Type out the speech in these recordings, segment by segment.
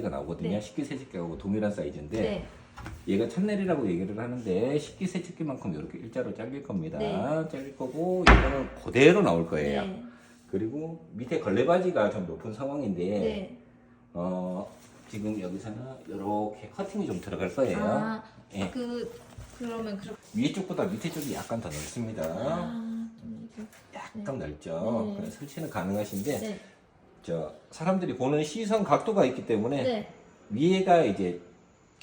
가 나오거든요. 네. 식기세척기하고 동일한 사이즈인데 네. 얘가 찬넬이라고 얘기를 하는데 식기세척기만큼 이렇게 일자로 잘릴 겁니다. 네. 잘릴 거고 이거는 그대로 나올 거예요. 네. 그리고 밑에 걸레바지가 좀 높은 상황인데 네. 어, 지금 여기서는 이렇게 커팅이 좀 들어갈 거예요. 아, 예. 그 그러면 그렇게 위에 쪽보다 밑에 쪽이 약간 더 넓습니다. 아, 좀 이렇게. 약간 넓죠. 네. 설치는 가능하신데 네. 저 사람들이 보는 시선 각도가 있기 때문에 네. 위에가 이제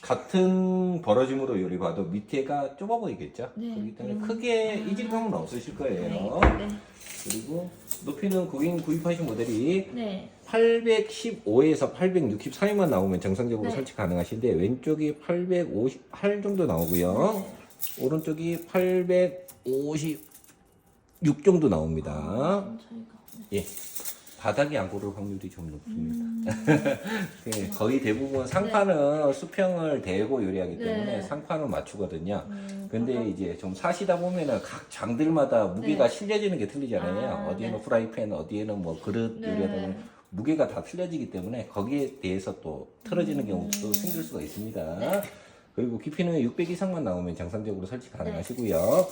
같은 벌어짐으로 요리 봐도 밑에가 좁아 보이겠죠. 네. 그렇기 때문에 음. 크게 이질감은 없으실 거예요. 네. 그리고 높이는 고객님 구입하신 모델이 네. 815에서 863만 나오면 정상적으로 네. 설치 가능하신데 왼쪽이 858 정도 나오고요. 네. 오른쪽이 856 정도 나옵니다. 좀 차이가. 네. 예. 바닥이 안 고를 확률이 좀 높습니다. 음. 예, 거의 대부분 상판은 수평을 대고 요리하기 때문에 네. 상판을 맞추거든요. 음, 근데 바닥. 이제 좀 사시다 보면은 각 장들마다 무게가 네. 실려지는 게 틀리잖아요. 아, 어디에는 네. 프라이팬, 어디에는 뭐 그릇 네. 요리하다 보면 무게가 다 틀려지기 때문에 거기에 대해서 또 틀어지는 음. 경우도 생길 수가 있습니다. 네. 그리고 깊이는 600 이상만 나오면 정상적으로 설치 가능하시고요.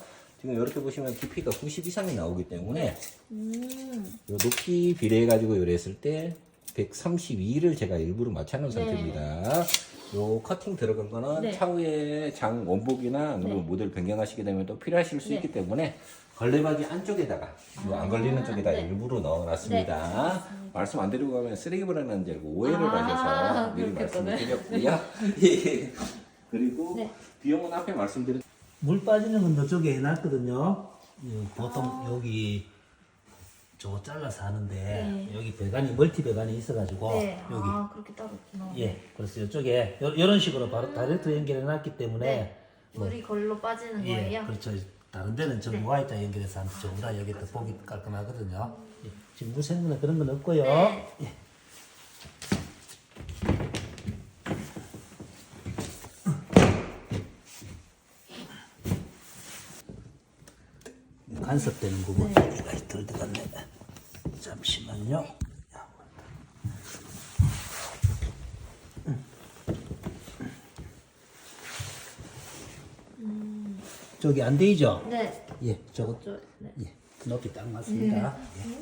지금 이렇게 보시면 깊이가 90 이상이 나오기 때문에 음. 요 높이 비례해 가지고 요리했을 때 132를 제가 일부러 맞춰놓은 네. 상태입니다. 요 커팅 들어간 거는 네. 차후에 장 원복이나 네. 모델 변경하시게 되면 또 필요하실 수 네. 있기 때문에 걸레바지 안쪽에다가 요안 걸리는 쪽에다 네. 일부러 넣어놨습니다. 네, 말씀 안 드리고 가면 쓰레기 버리는 줄 알고 오해를 아, 하셔서 미리. 말씀을 드렸고요. 예. 그리고 네. 비용은 앞에 말씀드린 물 빠지는 건 저쪽에 해놨거든요. 예, 보통 여기 저거 잘라서 하는데 네. 여기 배관이 멀티 배관이 있어가지고 네. 여기 아, 그렇게 따로 있구나. 예 그래서 이쪽에 요, 이런 식으로 바로 다이렉트 연결해놨기 때문에 네. 물이 걸로 빠지는 예 거예요? 그렇죠. 다른 데는 저 네. 무화이자 연결해서 하는데 전부 다 여기 또 보기 깔끔하거든요. 예, 지금 물 거나 그런 건 없고요. 네. 예. 간섭되는 부분 네. 여기가 덜 들어갔네. 잠시만요. 저기 안 되죠? 네. 예, 저거 저, 네. 예, 높이 딱 맞습니다. 예.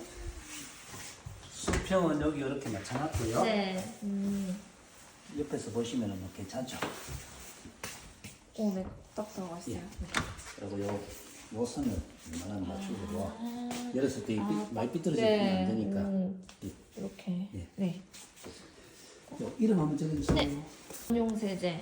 수평은 여기 이렇게 맞춰놨고요. 네. 음. 옆에서 보시면은 뭐 괜찮죠? 오, 네. 딱 들어갔어요. 그리고 요, 요 선을 웬만하면 맞추고 아. 열었을 때 아, 많이 삐뚤어지면 네. 안 되니까 음, 예. 이렇게. 예. 네. 요 이름 한번 적어주세요. 네. 전용세제.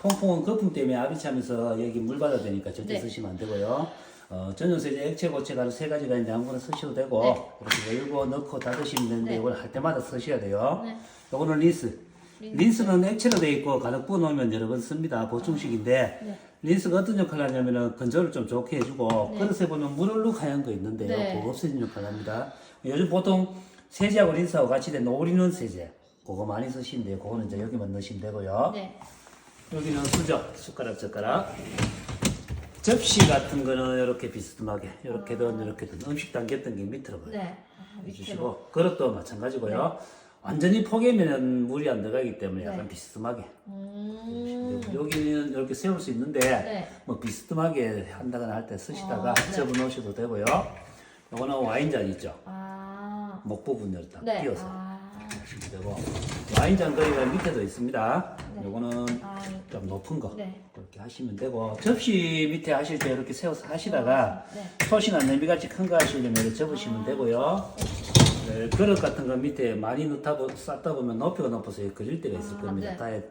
퐁퐁은 거품 때문에 아비차면서 여기 물 받아야 되니까 절대 네. 쓰시면 안 되고요. 어, 전용세제, 액체 고체가 세 가지가 있는데 아무거나 쓰셔도 되고 네. 이렇게 열고 넣고 닫으시면 되는데 네. 이걸 할 때마다 쓰셔야 돼요. 네. 요거는 린스. 린스. 린스는 액체로 되어 있고 가득 부어 놓으면 여러 번 씁니다. 보충식인데 네. 린스가 어떤 역할을 하냐면은 건조를 좀 좋게 해주고 네. 그릇에 보면 물얼룩 하얀 거 있는데요. 네. 그거 없애주는 역할을 합니다. 요즘 보통 세제하고 린스하고 같이 된 올인원 세제 그거 많이 쓰시는데 그거는 이제 여기만 넣으시면 되고요. 네. 여기는 수저, 숟가락, 젓가락. 접시 같은 거는 이렇게 비스듬하게 이렇게든 이렇게든 음식 담겼던 게 밑으로. 네. 아, 밑으로. 해주시고 그릇도 마찬가지고요. 완전히 포개면 물이 안 들어가기 때문에 네. 약간 비스듬하게 음. 여기는 이렇게 세울 수 있는데 네. 뭐 비스듬하게 한다거나 할 때 쓰시다가 어, 네. 접어 놓으셔도 되고요. 요거는 와인잔 있죠. 아. 목 부분을 딱 네. 끼워서 아. 하시면 되고 와인잔 거리가 밑에도 있습니다. 네. 요거는 아, 좀 높은 거 네. 그렇게 하시면 되고 접시 밑에 하실 때 이렇게 세워서 하시다가 네. 솥이나 냄비 같이 큰 거 하시려면 접으시면 되고요. 네, 그릇 같은 거 밑에 많이 넣다 보, 쌓다 보면 높이가 높아서 그릴 때가 있을 아, 겁니다. 네. 다에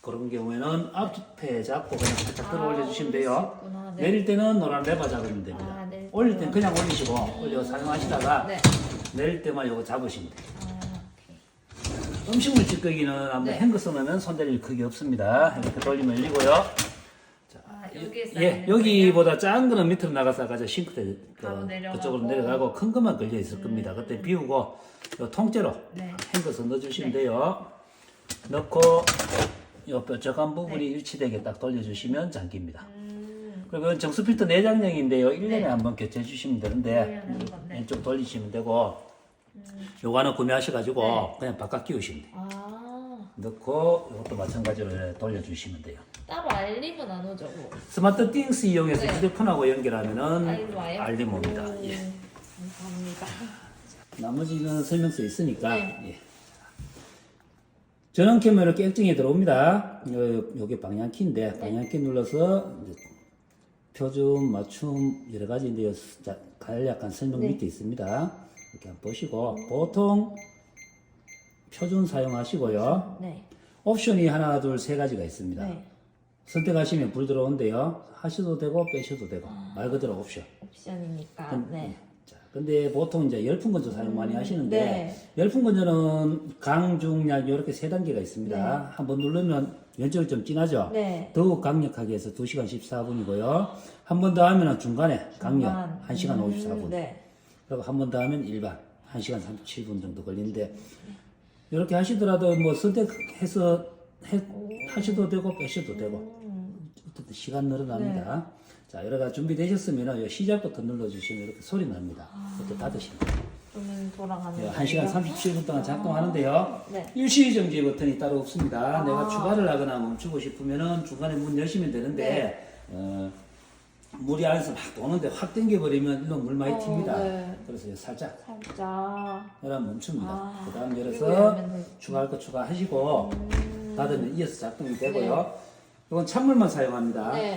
그런 경우에는 앞에 잡고 그냥 살짝 들어 올려주시면 돼요. 있구나. 네. 내릴 때는 노란 레버 잡으면 됩니다. 아, 내릴 올릴 때는 그냥 올리시고 올려 사용하시다가 네. 내릴 때만 이거 잡으시면 돼요. 아. 음식물 찌꺼기는 아무 네. 헹궈 쓰면 손댈 크게 없습니다. 이렇게 돌리면 열리고요. 예, 여기보다 작은 거는 밑으로 나가서 아까 저 싱크대 바로 그. 그쪽으로 내려가고 큰 것만 걸려 있을 겁니다. 그때 비우고 요 통째로 네. 헹궈서 넣어주시면 돼요. 넣고 요 뾰족한 부분이 일치되게 딱 돌려주시면 잠깁니다. 음. 그리고 이건 정수 필터 내장형인데요. 1년에 네. 한번 교체해 주시면 되는데 네. 왼쪽 돌리시면 되고 요거 하나 구매하셔가지고 네. 그냥 바깥 끼우시면 돼요. 아. 넣고 이것도 마찬가지로 돌려주시면 돼요. 따로 알림은 안 오죠? 뭐. 스마트 띵스 이용해서 네. 휴대폰하고 연결하면은 알림 와요? 알림 옵니다. 오, 예. 감사합니다. 나머지는 설명서 있으니까. 네. 예. 전원 이렇게 액정이 들어옵니다. 요, 요게 방향키인데 방향키 눌러서 표준, 맞춤 여러 가지인데요. 자, 간략한 설명 네. 밑에 있습니다. 이렇게 한번 보시고 보통 표준 사용하시고요. 네. 옵션이 하나, 둘, 세 가지가 있습니다. 네. 선택하시면 불 들어오는데요. 하셔도 되고 빼셔도 되고 말 그대로 옵션. 옵션이니까. 네. 자, 근데 보통 이제 열풍 건조 사용 많이 하시는데 네. 열풍 건조는 강, 중, 약 이렇게 세 단계가 있습니다. 네. 한번 누르면 면적이 좀 진하죠. 네. 더욱 강력하게 해서 2시간 14분이고요. 한 번 더 하면 중간에 강력 중간. 1시간 음, 54분. 네. 그리고 한 번 더 하면 일반 1시간 37분 정도 걸리는데 이렇게 하시더라도 뭐 선택해서 해, 하셔도 되고 빼셔도 되고 음. 어쨌든 시간 늘어납니다. 네. 자, 여러 가지 준비되셨으면 시작부터 눌러주시면 이렇게 소리 납니다. 아. 이렇게 닫으시면 돌아가는 예, 거예요? 1시간 37분 동안 작동하는데요. 네. 일시 정지 버튼이 따로 없습니다. 아. 내가 추가를 하거나 멈추고 싶으면은 중간에 문 여시면 되는데 네. 어, 물이 안에서 막 도는데 확 당겨버리면 일로 물 많이 어, 튑니다. 네. 그래서 살짝 살짝. 열면 멈춥니다. 아, 그 다음 이거 열어서. 추가할 거 추가하시고 음. 닫으면 이어서 작동이 되고요. 이건 찬물만 사용합니다. 네.